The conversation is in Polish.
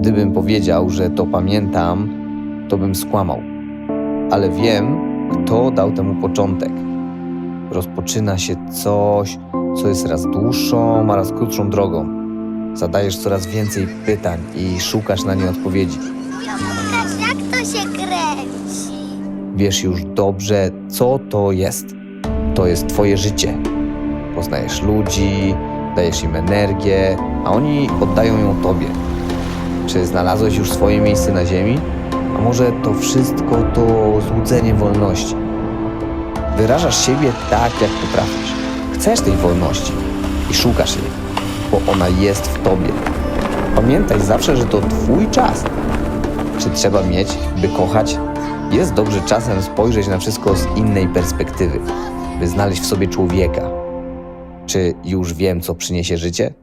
Gdybym powiedział, że to pamiętam, to bym skłamał. Ale wiem, kto dał temu początek. Rozpoczyna się coś, co jest raz dłuższą, a raz krótszą drogą. Zadajesz coraz więcej pytań i szukasz na nie odpowiedzi. Jak to się kręci. Wiesz już dobrze, co to jest. To jest Twoje życie. Poznajesz ludzi, dajesz im energię, a oni oddają ją Tobie. Czy znalazłeś już swoje miejsce na ziemi? A może to wszystko to złudzenie wolności? Wyrażasz siebie tak, jak potrafisz. Chcesz tej wolności i szukasz jej, bo ona jest w Tobie. Pamiętaj zawsze, że to Twój czas. Czy trzeba mieć, by kochać? Jest dobrze czasem spojrzeć na wszystko z innej perspektywy, by znaleźć w sobie człowieka. Czy już wiem, co przyniesie życie?